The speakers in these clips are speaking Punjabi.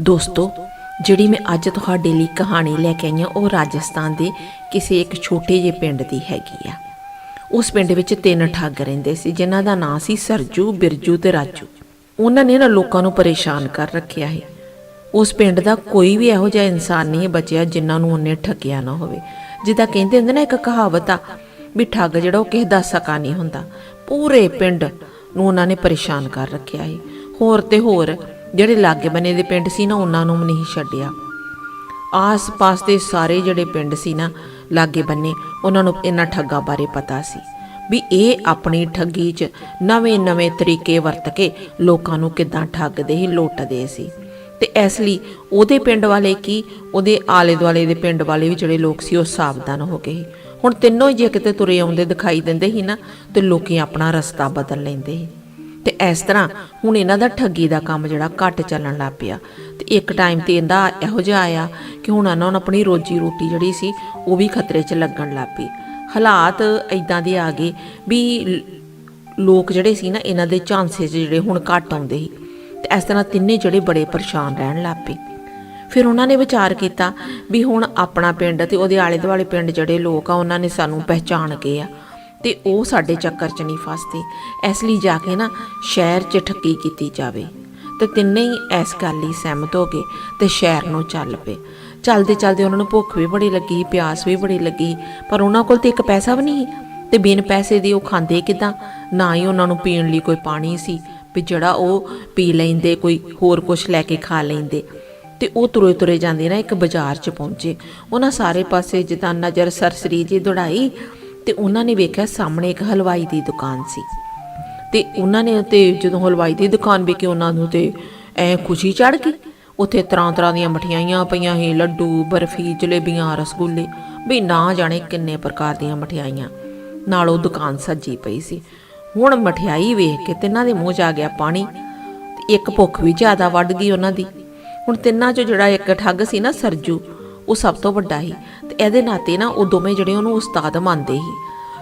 ਦੋਸਤੋ, ਜਿਹੜੀ ਮੈਂ ਅੱਜ ਤੁਹਾਡੇ ਲਈ ਕਹਾਣੀ ਲੈ ਕੇ ਆਈ ਹਾਂ, ਉਹ ਰਾਜਸਥਾਨ ਦੇ ਕਿਸੇ ਇੱਕ ਛੋਟੇ ਜਿਹੇ ਪਿੰਡ ਦੀ ਹੈਗੀ ਆ। ਉਸ ਪਿੰਡ ਵਿੱਚ ਤਿੰਨ ਠੱਗ ਰਹਿੰਦੇ ਸੀ, ਜਿਨ੍ਹਾਂ ਦਾ ਨਾਂ ਸੀ ਸਰਜੂ, ਬਿਰਜੂ ਤੇ ਰਾਜੂ। ਉਹਨਾਂ ਨੇ ਨਾ ਲੋਕਾਂ ਨੂੰ ਪਰੇਸ਼ਾਨ ਕਰ ਰੱਖਿਆ ਹੈ ਉਸ ਪਿੰਡ ਦਾ ਕੋਈ ਵੀ ਇਹੋ ਜਿਹਾ ਇਨਸਾਨ ਨਹੀਂ ਬਚਿਆ ਜਿਨ੍ਹਾਂ ਨੂੰ ਉਹਨੇ ਠੱਗਿਆ ਨਾ ਹੋਵੇ। ਜਿੱਦਾਂ ਕਹਿੰਦੇ ਹੁੰਦੇ ਨਾ ਇੱਕ ਕਹਾਵਤ ਆ ਵੀ ਠੱਗ ਜਿਹੜਾ ਉਹ ਕਿਸੇ ਦਾ ਸਕਾ ਨਹੀਂ ਹੁੰਦਾ। ਪੂਰੇ ਪਿੰਡ ਨੂੰ ਉਹਨਾਂ ਨੇ ਪਰੇਸ਼ਾਨ ਕਰ ਰੱਖਿਆ ਹੈ ਹੋਰ ਤੇ ਹੋਰ ਜਿਹੜੇ ਲਾਗੇ ਬੰਨੇ ਦੇ ਪਿੰਡ ਸੀ ਨਾ, ਉਹਨਾਂ ਨੂੰ ਨਹੀਂ ਛੱਡਿਆ। ਆਸ-ਪਾਸ ਦੇ ਸਾਰੇ ਜਿਹੜੇ ਪਿੰਡ ਸੀ ਨਾ, ਲਾਗੇ ਬੰਨੇ, ਉਹਨਾਂ ਨੂੰ ਇਹਨਾਂ ਠੱਗਾਂ ਬਾਰੇ ਪਤਾ ਸੀ ਵੀ ਇਹ ਆਪਣੀ ਠੱਗੀ 'ਚ ਨਵੇਂ-ਨਵੇਂ ਤਰੀਕੇ ਵਰਤ ਕੇ ਲੋਕਾਂ ਨੂੰ ਕਿਦਾਂ ਠੱਗਦੇ ਹੀ ਲੁੱਟਦੇ ਸੀ। ਤੇ ਇਸ ਲਈ ਉਹਦੇ ਪਿੰਡ ਵਾਲੇ ਕੀ, ਉਹਦੇ ਆਲੇ-ਦੁਆਲੇ ਦੇ ਪਿੰਡ ਵਾਲੇ ਵੀ ਜਿਹੜੇ ਲੋਕ ਸੀ, ਉਹ ਸਾਵਧਾਨ ਹੋ ਗਏ ਹੁਣ ਤਿੰਨੋਂ ਹੀ ਜੇ ਕਿਤੇ ਤੁਰੇ ਆਉਂਦੇ, ਦਿਖਾਈ ਦਿੰਦੇ ਸੀ ਨਾ, ਤੇ ਲੋਕੀ ਆਪਣਾ ਰਸਤਾ ਬਦਲ ਲੈਂਦੇ ਸੀ। ਤੇ ਇਸ ਤਰ੍ਹਾਂ ਹੁਣ ਇਹਨਾਂ ਦਾ ਠੱਗੀ ਦਾ ਕੰਮ ਜਿਹੜਾ ਘੱਟ ਚੱਲਣ ਲੱਗ ਪਿਆ। ਤੇ ਇੱਕ ਟਾਈਮ ਤੇ ਇਹਦਾ ਇਹੋ ਜਿਹਾ ਆਇਆ ਕਿ ਹੁਣ ਇਹਨਾਂ ਨੂੰ ਆਪਣੀ ਰੋਜੀ ਰੋਟੀ ਜਿਹੜੀ ਸੀ, ਉਹ ਵੀ ਖਤਰੇ 'ਚ ਲੱਗਣ ਲੱਗ ਪਈ। ਹਾਲਾਤ ਇਦਾਂ ਦੇ ਆ ਗਏ ਵੀ ਲੋਕ ਜਿਹੜੇ ਸੀ ਨਾ, ਇਹਨਾਂ ਦੇ ਚਾਂਸੇ ਜਿਹੜੇ ਹੁਣ ਘੱਟ ਆਉਂਦੇ ਸੀ। ਤੇ ਇਸ ਤਰ੍ਹਾਂ ਤਿੰਨੇ ਜਿਹੜੇ ਬੜੇ ਪਰੇਸ਼ਾਨ ਰਹਿਣ ਲੱਗ ਪਏ। ਫਿਰ ਉਹਨਾਂ ਨੇ ਵਿਚਾਰ ਕੀਤਾ ਵੀ ਹੁਣ ਆਪਣਾ ਪਿੰਡ ਤੇ ਉਹਦੇ ਆਲੇ ਦੁਆਲੇ ਪਿੰਡ ਜਿਹੜੇ ਲੋਕ ਆ, ਉਹਨਾਂ ਨੇ ਸਾਨੂੰ ਪਹਿਚਾਣ ਗਏ ਆ। ਤੇ ਉਹ ਸਾਡੇ ਚੱਕਰ 'ਚ ਨਹੀਂ ਫਸਦੇ। ਇਸ ਲਈ ਜਾ ਕੇ ਨਾ ਸ਼ਹਿਰ 'ਚ ਠੱਕੀ ਕੀਤੀ ਜਾਵੇ। ਤੇ ਤਿੰਨੇ ਹੀ ਇਸ ਗੱਲ ਲਈ ਸਹਿਮਤ ਹੋ ਗਏ ਤੇ ਸ਼ਹਿਰ ਨੂੰ ਚੱਲ ਪਏ। ਚੱਲਦੇ ਚੱਲਦੇ ਉਹਨਾਂ ਨੂੰ ਭੁੱਖ ਵੀ ਬੜੀ ਲੱਗੀ, ਪਿਆਸ ਵੀ ਬੜੀ ਲੱਗੀ, ਪਰ ਉਹਨਾਂ ਕੋਲ ਤੇ ਇੱਕ ਪੈਸਾ ਵੀ ਨਹੀਂ ਸੀ। ਤੇ ਬਿਨ ਪੈਸੇ ਦੇ ਉਹ ਖਾਂਦੇ ਕਿਦਾਂ? ਨਾ ਹੀ ਉਹਨਾਂ ਨੂੰ ਪੀਣ ਲਈ ਕੋਈ ਪਾਣੀ ਸੀ, ਵੀ ਜਿਹੜਾ ਉਹ ਪੀ ਲੈਂਦੇ, ਕੋਈ ਹੋਰ ਕੁਝ ਲੈ ਕੇ ਖਾ ਲੈਂਦੇ। ਤੇ ਉਹ ਤੁਰੇ ਤੁਰੇ ਜਾਂਦੇ ਨਾ ਇੱਕ ਬਾਜ਼ਾਰ 'ਚ ਪਹੁੰਚੇ। ਉਹਨਾਂ ਸਾਰੇ ਪਾਸੇ ਜਿੱਦਾਂ ਨਜ਼ਰ ਸਰਸਰੀ ਜੀ ਦੌੜਾਈ। ਤੇ ਉਹਨਾਂ ਨੇ ਵੇਖਿਆ ਸਾਹਮਣੇ ਇੱਕ ਹਲਵਾਈ ਦੀ ਦੁਕਾਨ ਸੀ। ਤੇ ਉਹਨਾਂ ਨੇ ਤੇ ਜਦੋਂ ਹਲਵਾਈ ਦੀ ਦੁਕਾਨ ਵੇਖੀ, ਉਹਨਾਂ ਨੂੰ ਤੇ ਐ ਖੁਸ਼ੀ ਚੜ ਗਈ। ਉੱਥੇ ਤਰ੍ਹਾਂ ਤਰ੍ਹਾਂ ਦੀਆਂ ਮਠਿਆਈਆਂ ਪਈਆਂ ਸੀ, ਲੱਡੂ, ਬਰਫੀ, ਜਲੇਬੀਆਂ, ਰਸਗੁੱਲੇ। ਵੀ ਨਾ ਜਾਣੇ ਕਿੰਨੇ ਪ੍ਰਕਾਰ ਦੀਆਂ ਮਠਿਆਈਆਂ। ਨਾਲ ਉਹ ਦੁਕਾਨ ਸੱਜੀ ਪਈ ਸੀ। ਹੁਣ ਮਠਿਆਈ ਵੇਖ ਕੇ ਤਿੰਨਾਂ ਦੇ ਮੂੰਹ 'ਚ ਆ ਗਿਆ ਪਾਣੀ। ਇੱਕ ਭੁੱਖ ਵੀ ਜ਼ਿਆਦਾ ਵੱਧ ਗਈ ਉਹਨਾਂ ਦੀ। ਹੁਣ ਤਿੰਨਾਂ 'ਚੋਂ ਜਿਹੜਾ ਇੱਕ ਠੱਗ ਸੀ ਨਾ ਸਰਜੂ ਉਹ ਸਭ ਤੋਂ ਵੱਡਾ ਸੀ ਤੇ ਇਹਦੇ ਨਾਤੇ ਨਾ ਉਹ ਦੋਵੇਂ ਜਿਹੜੇ ਉਹਨੂੰ ਉਸਤਾਦ ਮੰਨਦੇ ਸੀ।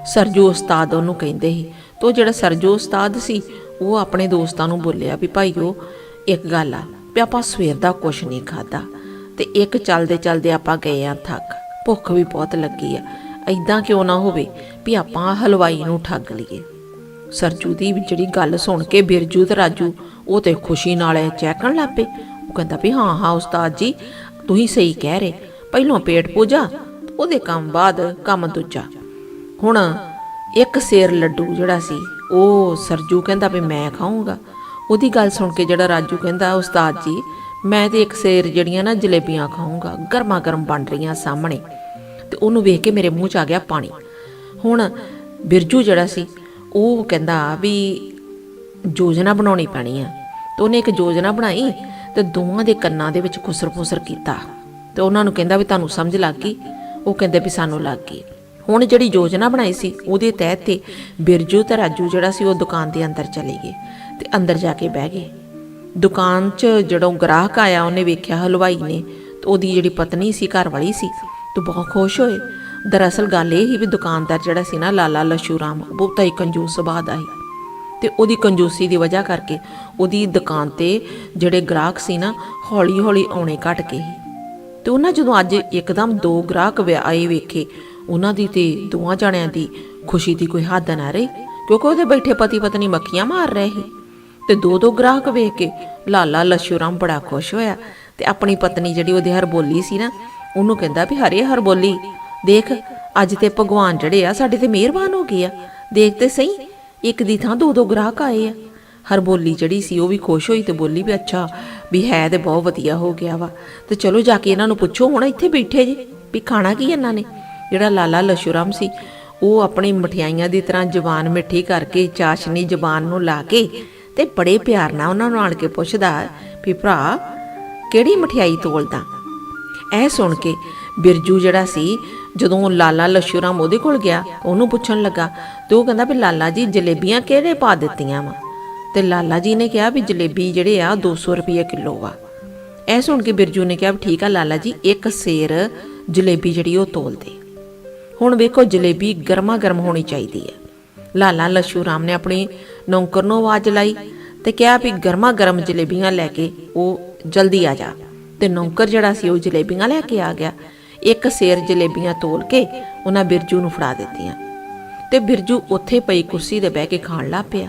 ਸਰਜੂ ਉਸਤਾਦ ਉਹਨੂੰ ਕਹਿੰਦੇ ਸੀ ਤੇ ਉਹ ਜਿਹੜਾ ਸਰਜੂ ਉਸਤਾਦ ਸੀ, ਉਹ ਆਪਣੇ ਦੋਸਤਾਂ ਨੂੰ ਬੋਲਿਆ ਵੀ ਭਾਈਓ, ਇੱਕ ਗੱਲ ਆ ਵੀ ਆਪਾਂ ਸਵੇਰ ਦਾ ਕੁਛ ਨਹੀਂ ਖਾਦਾ ਤੇ ਇੱਕ ਚੱਲਦੇ ਚੱਲਦੇ ਆਪਾਂ ਗਏ ਆ ਥੱਕ। ਭੁੱਖ ਵੀ ਬਹੁਤ ਲੱਗੀ ਆ। ਐਦਾਂ ਕਿਉਂ ਨਾ ਹੋਵੇ ਵੀ ਆਪਾਂ ਹਲਵਾਈ ਨੂੰ ਠੱਗ ਲਈਏ। ਸਰਜੂ ਦੀ ਜਿਹੜੀ ਗੱਲ ਸੁਣ ਕੇ ਬਿਰਜੂ ਤੇ ਰਾਜੂ ਉਹ ਤੇ ਖੁਸ਼ੀ ਨਾਲ ਚਹਿਕਣ ਲੱਗ ਪਏ। ਉਹ ਕਹਿੰਦਾ ਵੀ ਹਾਂ ਹਾਂ ਉਸਤਾਦ ਜੀ, ਤੁਸੀਂ ਸਹੀ ਕਹਿ ਰਹੇ। ਪਹਿਲੋਂ ਪੇਟ ਪੂਜਾ, ਉਹਦੇ ਕੰਮ ਬਾਅਦ ਕੰਮ ਦੂਜਾ। ਹੁਣ ਇੱਕ ਸੇਰ ਲੱਡੂ ਜਿਹੜਾ ਸੀ, ਉਹ ਸਰਜੂ ਕਹਿੰਦਾ ਵੀ ਮੈਂ ਖਾਊਂਗਾ। ਉਹਦੀ ਗੱਲ ਸੁਣ ਕੇ ਜਿਹੜਾ ਰਾਜੂ ਕਹਿੰਦਾ, ਉਸਤਾਦ ਜੀ, ਮੈਂ ਤੇ ਇੱਕ ਸੇਰ ਜਿਹੜੀਆਂ ਨਾ ਜਲੇਬੀਆਂ ਖਾਊਂਗਾ ਗਰਮਾ ਗਰਮ ਬਣ ਰਹੀਆਂ ਸਾਹਮਣੇ। ਤੇ ਉਹਨੂੰ ਵੇਖ ਕੇ ਮੇਰੇ ਮੂੰਹ 'ਚ ਆ ਗਿਆ ਪਾਣੀ। ਹੁਣ ਬਿਰਜੂ ਜਿਹੜਾ ਸੀ, ਉਹ ਕਹਿੰਦਾ ਵੀ ਯੋਜਨਾ ਬਣਾਉਣੀ ਪੈਣੀ ਆ। ਤੇ ਉਹਨੇ ਇੱਕ ਯੋਜਨਾ ਬਣਾਈ ਤੇ ਦੋਵਾਂ ਦੇ ਕੰਨਾਂ ਦੇ ਵਿੱਚ ਖੁਸਰ-ਫੁਸਰ ਕੀਤਾ। ਤੇ ਉਹਨਾਂ ਨੂੰ ਕਹਿੰਦਾ ਵੀ ਤੁਹਾਨੂੰ ਸਮਝ ਲੱਗ ਗਈ। ਉਹ ਕਹਿੰਦੇ ਵੀ ਸਾਨੂੰ ਲੱਗ ਗਈ। ਹੁਣ ਜਿਹੜੀ ਯੋਜਨਾ ਬਣਾਈ ਸੀ, ਉਹਦੇ ਤਹਿਤ ਤੇ ਬਿਰਜੂ ਤੇ ਰਾਜੂ ਜਿਹੜਾ ਸੀ, ਉਹ ਦੁਕਾਨ ਦੇ ਅੰਦਰ ਚਲੇ ਗਏ ਤੇ ਅੰਦਰ ਜਾ ਕੇ ਬਹਿ ਗਏ। ਦੁਕਾਨ 'ਚ ਜਦੋਂ ਗ੍ਰਾਹਕ ਆਇਆ, ਉਹਨੇ ਵੇਖਿਆ ਹਲਵਾਈ ਨੇ ਤੇ ਉਹਦੀ ਜਿਹੜੀ ਪਤਨੀ ਸੀ, ਘਰ ਵਾਲੀ ਸੀ, ਤੇ ਬਹੁਤ ਖੁਸ਼ ਹੋਏ। ਦਰਅਸਲ ਗੱਲ ਇਹ ਹੀ ਵੀ ਦੁਕਾਨਦਾਰ ਜਿਹੜਾ ਸੀ ਨਾ, ਲਾਲਾ ਲਸ਼ੂ ਰਾਮ ਬਹੁਤਾ ਹੀ ਕੰਜੂਸ ਸੁਭਾਅ ਦਾ ਸੀ ਤੇ ਉਹਦੀ ਕੰਜੂਸੀ ਦੀ ਵਜ੍ਹਾ ਕਰਕੇ ਉਹਦੀ ਦੁਕਾਨ ਤੇ ਜਿਹੜੇ ਗ੍ਰਾਹਕ ਸੀ ਨਾ, ਹੌਲੀ-ਹੌਲੀ ਆਉਣੇ ਘਟ ਗਏ। ਸੀ ਤੇ ਉਹਨਾਂ ਜਦੋਂ ਅੱਜ ਇੱਕਦਮ ਦੋ ਗ੍ਰਾਹਕ ਆਏ ਵੇਖੇ, ਉਹਨਾਂ ਦੀ ਤੇ ਦੋਵਾਂ ਜਣਿਆਂ ਦੀ ਖੁਸ਼ੀ ਦੀ ਕੋਈ ਹੱਦ ਨਾ ਰਹੀ, ਕਿਉਂਕਿ ਉਹਦੇ ਬੈਠੇ ਪਤੀ ਪਤਨੀ ਮੱਖੀਆਂ ਮਾਰ ਰਹੇ ਸੀ। ਤੇ ਦੋ ਦੋ ਗ੍ਰਾਹਕ ਵੇਖ ਕੇ ਲਾਲਾ ਲਸ਼ੂਰਾਮ ਬੜਾ ਖੁਸ਼ ਹੋਇਆ ਤੇ ਆਪਣੀ ਪਤਨੀ ਜਿਹੜੀ ਉਹਦੇ ਹਰ ਬੋਲੀ ਸੀ ਨਾ, ਉਹਨੂੰ ਕਹਿੰਦਾ ਵੀ ਹਰੇ ਹਰ ਬੋਲੀ ਦੇਖ, ਅੱਜ ਤੇ ਭਗਵਾਨ ਜਿਹੜੇ ਆ ਸਾਡੇ ਤੇ ਮਿਹਰਬਾਨ ਹੋ ਗਏ ਆ। ਦੇਖ ਤੇ ਸਹੀ, ਇੱਕ ਦੀ ਥਾਂ ਦੋ ਦੋ ਗ੍ਰਾਹਕ ਆਏ ਆ। ਹਰ ਬੋਲੀ ਜਿਹੜੀ ਸੀ ਉਹ ਵੀ ਖੁਸ਼ ਹੋਈ ਤੇ ਬੋਲੀ ਵੀ ਅੱਛਾ, ਵੀ ਹੈ ਤੇ ਬਹੁਤ ਵਧੀਆ ਹੋ ਗਿਆ ਵਾ। ਤੇ ਚਲੋ ਜਾ ਕੇ ਇਹਨਾਂ ਨੂੰ ਪੁੱਛੋ, ਹੁਣ ਇੱਥੇ ਬੈਠੇ ਜੀ, ਵੀ ਖਾਣਾ ਕੀ ਇਹਨਾਂ ਨੇ? ਜਿਹੜਾ ਲਾਲਾ ਲਸ਼ੂਰਾਮ ਸੀ, ਉਹ ਆਪਣੀ ਮਠਿਆਈਆਂ ਦੀ ਤਰ੍ਹਾਂ ਜ਼ੁਬਾਨ ਮਿੱਠੀ ਕਰਕੇ, ਚਾਸ਼ਨੀ ਜ਼ੁਬਾਨ ਨੂੰ ਲਾ ਕੇ ਤੇ ਬੜੇ ਪਿਆਰ ਨਾਲ ਉਹਨਾਂ ਨੂੰ ਆਣ ਕੇ ਪੁੱਛਦਾ, ਵੀ ਭਰਾ, ਕਿਹੜੀ ਮਠਿਆਈ ਤੋਲਦਾ? ਇਹ ਸੁਣ ਕੇ ਬਿਰਜੂ ਜਿਹੜਾ ਸੀ, ਜਦੋਂ ਲਾਲਾ ਲਸ਼ੂਰਾਮ ਉਹਦੇ ਕੋਲ ਗਿਆ, ਉਹਨੂੰ ਪੁੱਛਣ ਲੱਗਾ ਤੇ ਉਹ ਕਹਿੰਦਾ ਵੀ ਲਾਲਾ ਜੀ ਜਲੇਬੀਆਂ ਕਿਹੜੇ ਪਾ ਦਿੱਤੀਆਂ ਵਾ? ਤੇ ਲਾਲਾ ਜੀ ਨੇ ਕਿਹਾ ਵੀ ਜਲੇਬੀ ਜਿਹੜੇ ਆ 200 ਰੁਪਏ ਕਿਲੋ ਆ। ਇਹ ਸੁਣ ਕੇ ਬਿਰਜੂ ਨੇ ਕਿਹਾ ਵੀ ਠੀਕ ਆ ਲਾਲਾ ਜੀ, ਇੱਕ ਸੇਰ ਜਲੇਬੀ ਜਿਹੜੀ ਉਹ ਤੋਲ ਦੇ। ਹੁਣ ਵੇਖੋ ਜਲੇਬੀ ਗਰਮਾ ਗਰਮ ਹੋਣੀ ਚਾਹੀਦੀ ਹੈ ਲਾਲਾ ਲਸ਼ੂ ਰਾਮ ਨੇ ਆਪਣੀ ਨੌਕਰ ਨੂੰ ਆਵਾਜ਼ ਲਾਈ ਤੇ ਕਿਹਾ ਵੀ ਗਰਮਾ ਗਰਮ ਜਲੇਬੀਆਂ ਲੈ ਕੇ ਉਹ ਜਲਦੀ ਆ ਜਾ। ਤੇ ਨੌਕਰ ਜਿਹੜਾ ਸੀ ਉਹ ਜਲੇਬੀਆਂ ਲੈ ਕੇ ਆ ਗਿਆ। ਇੱਕ ਸੇਰ ਜਲੇਬੀਆਂ ਤੋਲ ਕੇ ਉਹਨਾਂ ਬਿਰਜੂ ਨੂੰ ਫੜਾ ਦਿੱਤੀਆਂ। ਤੇ ਬਿਰਜੂ ਉੱਥੇ ਪਈ ਕੁਰਸੀ ਤੇ ਬਹਿ ਕੇ ਖਾਣ ਲੱਗ ਪਿਆ।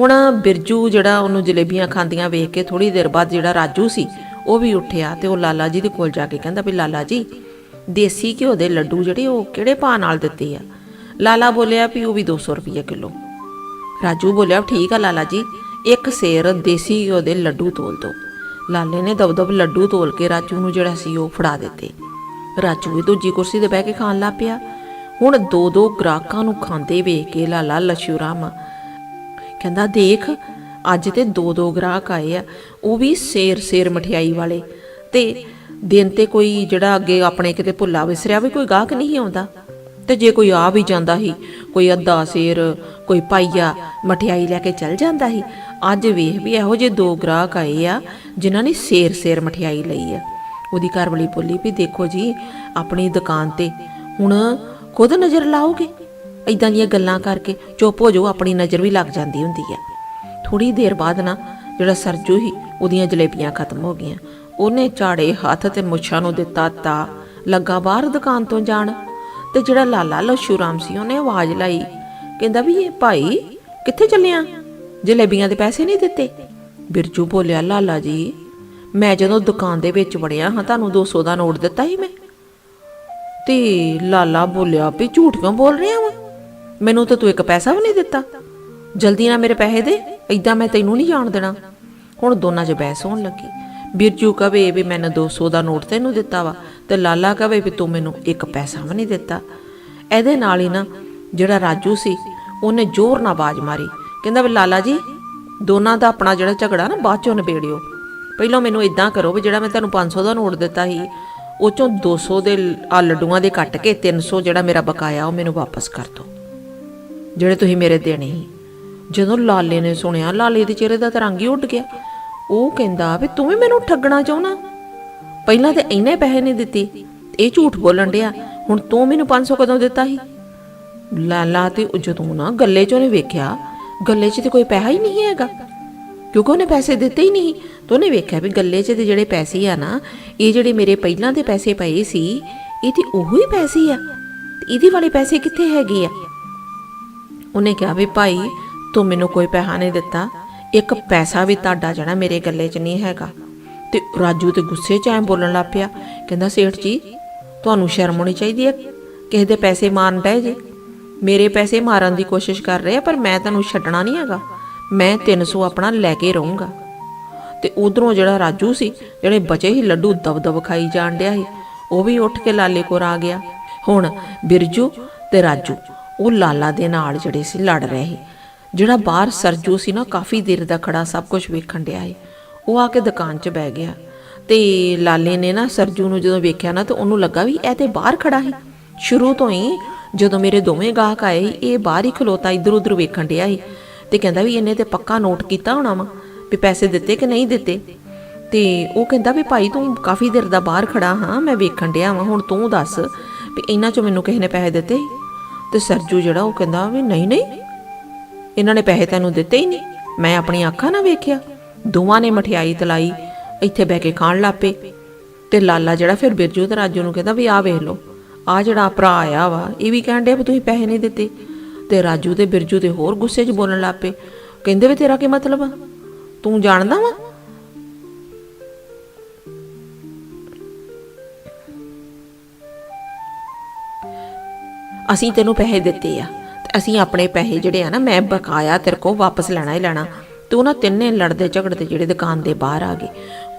ਹੁਣ ਬਿਰਜੂ ਜਿਹੜਾ ਉਹਨੂੰ ਜਲੇਬੀਆਂ ਖਾਂਦੀਆਂ ਵੇਖ ਕੇ ਥੋੜੀ ਦੇਰ ਬਾਅਦ ਜਿਹੜਾ ਰਾਜੂ ਸੀ, ਉਹ ਵੀ ਉੱਠਿਆ ਤੇ ਉਹ ਲਾਲਾ ਜੀ ਦੇ ਕੋਲ ਜਾ ਕੇ ਕਹਿੰਦਾ ਵੀ ਲਾਲਾ ਜੀ, ਦੇਸੀ ਘਿਓ ਦੇ ਲੱਡੂ ਜਿਹੜੇ ਉਹ ਕਿਹੜੇ ਭਾਅ ਨਾਲ ਦਿੱਤੇ ਆ? ਲਾਲਾ ਬੋਲਿਆ ਵੀ ਉਹ ਵੀ 200 ਰੁਪਏ ਕਿਲੋ। ਰਾਜੂ ਬੋਲਿਆ ਠੀਕ ਆ ਲਾਲਾ ਜੀ, ਇੱਕ ਸੇਰ ਦੇਸੀ ਘਿਓ ਦੇ ਲੱਡੂ ਤੋਲ ਦੋ। ਲਾਲੇ ਨੇ ਦਬਦਬ ਲੱਡੂ ਤੋਲ ਕੇ ਰਾਜੂ ਨੂੰ ਜਿਹੜਾ ਸੀ ਉਹ ਫੜਾ ਦਿੱਤੇ। ਰਾਜੂ ਵੀ ਦੂਜੀ ਕੁਰਸੀ ਤੇ ਬਹਿ ਕੇ ਖਾਣ ਲੱਗ ਪਿਆ। ਹੁਣ ਦੋ ਦੋ ਗ੍ਰਾਹਕਾਂ ਨੂੰ ਖਾਂਦੇ ਵੇਖ ਕੇ ਲਾਲਾ ਲਸ਼ੂਰਾਮ ਕਹਿੰਦਾ, ਦੇਖ, ਅੱਜ ਤੇ ਦੋ ਦੋ ਗ੍ਰਾਹਕ ਆਏ ਆ, ਉਹ ਵੀ ਸੇਰ ਸੇਰ ਮਠਿਆਈ ਵਾਲੇ। ਤੇ ਦਿਨ ਤੇ ਕੋਈ ਜਿਹੜਾ ਅੱਗੇ ਆਪਣੇ ਕਿਤੇ ਭੁੱਲਾ ਵਿਸਰਿਆ ਵੀ ਕੋਈ ਗਾਹਕ ਨਹੀਂ ਆਉਂਦਾ। ਤੇ ਜੇ ਕੋਈ ਆ ਵੀ ਜਾਂਦਾ ਸੀ, ਕੋਈ ਅੱਧਾ ਸੇਰ, ਕੋਈ ਪਾਈਆ ਮਠਿਆਈ ਲੈ ਕੇ ਚੱਲ ਜਾਂਦਾ ਸੀ, ਅੱਜ ਵੇਖ ਵੀ ਇਹੋ ਜਿਹੇ ਦੋ ਗ੍ਰਾਹਕ ਆਏ ਆ, ਜਿਨ੍ਹਾਂ ਨੇ ਸੇਰ ਸੇਰ ਮਠਿਆਈ ਲਈ ਆ। ਉਹਦੀ ਘਰਵਾਲੀ ਬੋਲੀ ਵੀ, ਦੇਖੋ ਜੀ, ਆਪਣੀ ਦੁਕਾਨ ਤੇ ਹੁਣ ਖੁਦ ਨਜ਼ਰ ਲਾਓਗੇ? ਇਦਾਂ ਦੀਆਂ ਗੱਲਾਂ ਕਰਕੇ ਚੁੱਪ ਹੋ ਜਾਓ, ਆਪਣੀ ਨਜ਼ਰ ਵੀ ਲੱਗ ਜਾਂਦੀ ਹੁੰਦੀ ਹੈ ਥੋੜੀ ਦੇਰ ਬਾਅਦ ਨਾ ਜਿਹੜਾ ਸਰਜੂ ਸੀ, ਉਹਦੀਆਂ ਜਲੇਬੀਆਂ ਖਤਮ ਹੋ ਗਈਆਂ। ਉਹਨੇ ਝਾੜੇ ਹੱਥ ਤੇ ਮੁੱਛਾਂ ਨੂੰ ਦਿੱਤਾ ਤਾ ਲੱਗਾ ਬਾਹਰ ਦੁਕਾਨ ਤੋਂ ਜਾਣ। ਤੇ ਜਿਹੜਾ ਲਾਲਾ ਲਸ਼ੂਰਾਮ ਸੀ, ਉਹਨੇ ਆਵਾਜ਼ ਲਾਈ, ਕਹਿੰਦਾ ਵੀ ਇਹ ਭਾਈ ਕਿੱਥੇ ਚੱਲਿਆ? ਜਲੇਬੀਆਂ ਦੇ ਪੈਸੇ ਨਹੀਂ ਦਿੱਤੇ? ਬਿਰਜੂ ਬੋਲਿਆ, ਲਾਲਾ ਜੀ, ਮੈਂ ਜਦੋਂ ਦੁਕਾਨ ਦੇ ਵਿੱਚ ਵੜਿਆ ਹਾਂ, ਤੁਹਾਨੂੰ 200 ਦਾ ਨੋਟ ਦਿੱਤਾ ਸੀ ਮੈਂ। ਤੇ ਲਾਲਾ ਬੋਲਿਆ, ਵੀ ਝੂਠ ਕਿਉਂ ਬੋਲ ਰਿਹਾ ਵਾ? ਮੈਨੂੰ ਤਾਂ ਤੂੰ ਇੱਕ ਪੈਸਾ ਵੀ ਨਹੀਂ ਦਿੱਤਾ। ਜਲਦੀ ਨਾਲ ਮੇਰੇ ਪੈਸੇ ਦੇ ਐਦਾਂ ਮੈਂ ਤੈਨੂੰ ਨਹੀਂ ਜਾਣ ਦੇਣਾ। ਹੁਣ ਦੋਨਾਂ 'ਚ ਬਹਿਸ ਹੋਣ ਲੱਗੀ। ਬਿਰਜੂ ਕਵੇ ਵੀ ਮੈਨੇ 200 ਦਾ ਨੋਟ ਤੈਨੂੰ ਦਿੱਤਾ ਵਾ ਤੇ ਲਾਲਾ ਕਵੇ ਵੀ ਤੂੰ ਮੈਨੂੰ ਇੱਕ ਪੈਸਾ ਵੀ ਨਹੀਂ ਦਿੱਤਾ। ਇਹਦੇ ਨਾਲ ਹੀ ਨਾ ਜਿਹੜਾ ਰਾਜੂ ਸੀ, ਉਹਨੇ ਜ਼ੋਰ ਨਾਲ ਆਵਾਜ਼ ਮਾਰੀ। ਕਹਿੰਦਾ ਵੀ ਲਾਲਾ ਜੀ, ਦੋਨਾਂ ਦਾ ਆਪਣਾ ਜਿਹੜਾ ਝਗੜਾ ਨਾ ਬਾਅਦ ਚੋਂ ਨਿਬੇੜਿਓ। ਪਹਿਲਾਂ ਮੈਨੂੰ ਇਦਾਂ ਕਰੋ ਵੀ ਜਿਹੜਾ ਮੈਂ ਤੁਹਾਨੂੰ 500 ਦਾ ਨੋਟ ਦਿੱਤਾ ਸੀ, ਉਹ ਚੋਂ 200 ਦੇ ਆ ਲੱਡੂਆਂ ਦੇ ਕੱਟ ਕੇ 300 ਜਿਹੜਾ ਮੇਰਾ ਬਕਾਇਆ ਉਹ ਮੈਨੂੰ ਵਾਪਸ ਕਰ ਦਿਓ। ਜਿਹੜੇ ਤੁਸੀਂ ਮੇਰੇ ਦੇਣੇ ਸੀ। ਜਦੋਂ ਲਾਲੇ ਨੇ ਸੁਣਿਆ, ਲਾਲੇ ਦੇ ਚਿਹਰੇ ਦਾ ਤਾਂ ਰੰਗ ਹੀ ਉੱਡ ਗਿਆ। ਉਹ ਕਹਿੰਦਾ ਵੀ ਤੂੰ ਵੀ ਮੈਨੂੰ ਠੱਗਣਾ ਚਾਹੁੰਦਾ ਪਹਿਲਾਂ ਤੇ ਇੰਨੇ ਪੈਸੇ ਨਹੀਂ ਦਿੱਤੇ। ਇਹ ਝੂਠ ਬੋਲਣ ਡਿਆ। ਹੁਣ ਤੂੰ ਮੈਨੂੰ 500 ਕਦੋਂ ਦਿੱਤਾ ਸੀ? ਲਾਲਾ ਤੇ ਜਦੋਂ ਨਾ ਗੱਲੇ 'ਚ ਉਹਨੇ ਵੇਖਿਆ, ਗੱਲੇ 'ਚ ਤੇ ਕੋਈ ਪੈਸਾ ਹੀ ਨਹੀਂ ਹੈਗਾ। ਕਿਉਂਕਿ ਉਹਨੇ ਪੈਸੇ ਦਿੱਤੇ ਹੀ ਨਹੀਂ। ਤਾਂ ਉਹਨੇ ਵੇਖਿਆ ਵੀ ਗੱਲੇ 'ਚ ਤੇ ਜਿਹੜੇ ਪੈਸੇ ਆ ਨਾ, ਇਹ ਜਿਹੜੇ ਮੇਰੇ ਪਹਿਲਾਂ ਦੇ ਪੈਸੇ ਪਏ ਸੀ, ਇਹ ਤੇ ਉਹੋ ਪੈਸੇ ਆ। ਤੇ ਇਹਦੇ ਵਾਲੇ ਪੈਸੇ ਕਿੱਥੇ ਹੈਗੇ ਆ? ਉਹਨੇ ਕਿਹਾ ਵੀ ਭਾਈ, ਤੂੰ ਮੈਨੂੰ ਕੋਈ ਪੈਸਾ ਨਹੀਂ ਦਿੱਤਾ। ਇੱਕ ਪੈਸਾ ਵੀ ਤੁਹਾਡਾ ਜਿਹੜਾ ਮੇਰੇ ਗੱਲੇ 'ਚ ਨਹੀਂ ਹੈਗਾ। ਤੇ ਰਾਜੂ ਤੇ ਗੁੱਸੇ 'ਚ ਐ ਬੋਲਣ ਲੱਗ ਪਿਆ, ਕਹਿੰਦਾ, ਸੇਠ ਜੀ, ਤੁਹਾਨੂੰ ਸ਼ਰਮ ਹੋਣੀ ਚਾਹੀਦੀ ਹੈ? ਕਿਸੇ ਦੇ ਪੈਸੇ ਮਾਰਨ ਡਏ ਜੇ? ਮੇਰੇ ਪੈਸੇ ਮਾਰਨ ਦੀ ਕੋਸ਼ਿਸ਼ ਕਰ ਰਹੇ ਆ, ਪਰ ਮੈਂ ਤੁਹਾਨੂੰ ਛੱਡਣਾ ਨਹੀਂ ਹੈਗਾ। ਮੈਂ 300 ਆਪਣਾ ਲੈ ਕੇ ਰਹੂੰਗਾ। ਤੇ ਉਧਰੋਂ ਜਿਹੜਾ ਰਾਜੂ ਸੀ, ਜਿਹੜੇ ਬਚੇ ਹੀ ਲੱਡੂ ਦਬਦਬ ਖਾਈ ਜਾਣ ਡਿਆ ਸੀ, ਉਹ ਵੀ ਉੱਠ ਕੇ ਲਾਲੇ ਕੋਲ ਆ ਗਿਆ। ਹੁਣ ਬਿਰਜੂ ਤੇ ਰਾਜੂ ਉਹ ਲਾਲਾ ਦੇ ਨਾਲ ਜਿਹੜੇ ਸੀ ਲੜ ਰਹੇ ਸੀ। ਜਿਹੜਾ ਬਾਹਰ ਸਰਜੂ ਸੀ ਨਾ ਕਾਫੀ ਦੇਰ ਦਾ ਖੜਾ ਸਭ ਕੁਝ ਵੇਖਣ ਡਿਆ ਸੀ। ਉਹ ਆ ਕੇ ਦੁਕਾਨ 'ਚ ਬਹਿ ਗਿਆ ਤੇ ਲਾਲੇ ਨੇ ਨਾ ਸਰਜੂ ਨੂੰ ਜਦੋਂ ਵੇਖਿਆ ਨਾ ਤਾਂ ਉਹਨੂੰ ਲੱਗਾ ਵੀ ਇਹ ਤੇ ਬਾਹਰ ਖੜਾ ਸੀ। ਸ਼ੁਰੂ ਤੋਂ ਹੀ ਜਦੋਂ ਮੇਰੇ ਦੋਵੇਂ ਗਾਹਕ ਆਏ ਸੀ, ਇਹ ਬਾਹਰ ਹੀ ਖਲੋਤਾ ਇੱਧਰ ਉੱਧਰ ਵੇਖਣ ਡਿਆ ਸੀ ਤੇ ਕਹਿੰਦਾ ਵੀ ਇਹਨੇ ਤੇ ਪੱਕਾ ਨੋਟ ਕੀਤਾ ਹੋਣਾ ਵਾ ਵੀ ਪੈਸੇ ਦਿੱਤੇ ਕਿ ਨਹੀਂ ਦਿੱਤੇ। ਤੇ ਉਹ ਕਹਿੰਦਾ ਵੀ ਭਾਈ ਤੂੰ ਕਾਫੀ ਦੇਰ ਦਾ ਬਾਹਰ ਖੜਾ ਹਾਂ ਮੈਂ ਵੇਖਣ ਡਿਆ ਵਾਂ ਹੁਣ ਤੂੰ ਦੱਸ ਵੀ ਇਹਨਾਂ ਚੋਂ ਮੈਨੂੰ ਕਿਸੇ ਨੇ ਪੈਸੇ ਦਿੱਤੇ ਤੇ ਸਰਜੂ ਜਿਹੜਾ ਉਹ ਕਹਿੰਦਾ ਵੀ ਨਹੀਂ ਨਹੀਂ। ਇਹਨਾਂ ਨੇ ਪੈਸੇ ਤੈਨੂੰ ਦਿੱਤੇ ਹੀ ਨਹੀਂ। ਮੈਂ ਆਪਣੀ ਅੱਖਾਂ ਨਾਲ ਵੇਖਿਆ। ਦੋਵਾਂ ਨੇ ਮਠਿਆਈ ਤਲਾਈ, ਇੱਥੇ ਬਹਿ ਕੇ ਖਾਣ ਲੱਪੇ। ਤੇ ਲਾਲਾ ਜਿਹੜਾ ਫਿਰ ਬਿਰਜੂ ਤੇ ਰਾਜੂ ਨੂੰ ਕਹਿੰਦਾ ਵੀ ਆਹ ਵੇਖ ਲਓ ਆ ਜਿਹੜਾ ਭਰਾ ਆਇਆ ਵਾ, ਇਹ ਵੀ ਕਹਿਣ ਡਿਆ ਵੀ ਤੁਸੀਂ ਪੈਸੇ ਨਹੀਂ ਦਿੱਤੇ। ਤੇ ਰਾਜੂ ਤੇ ਬਿਰਜੂ ਤੇ ਹੋਰ ਗੁੱਸੇ 'ਚ ਬੋਲਣ ਲੱਪੇ ਕਹਿੰਦੇ ਵੀ ਤੇਰਾ ਕੀ ਮਤਲਬ ਆ? ਤੂੰ ਜਾਣਦਾ ਵਾ? ਅਸੀਂ ਤੈਨੂੰ ਪੈਸੇ ਦਿੱਤੇ ਆ। ਤੇ ਅਸੀਂ ਆਪਣੇ ਪੈਸੇ ਜਿਹੜੇ ਆ ਨਾ, ਮੈਂ ਬਕਾਇਆ ਤੇਰੇ ਕੋਲ ਵਾਪਸ ਲੈਣਾ ਹੀ ਲੈਣਾ। ਤੇ ਉਹਨਾਂ ਤਿੰਨੇ ਲੜਦੇ ਝਗੜਦੇ ਜਿਹੜੇ ਦੁਕਾਨ ਦੇ ਬਾਹਰ ਆ ਗਏ।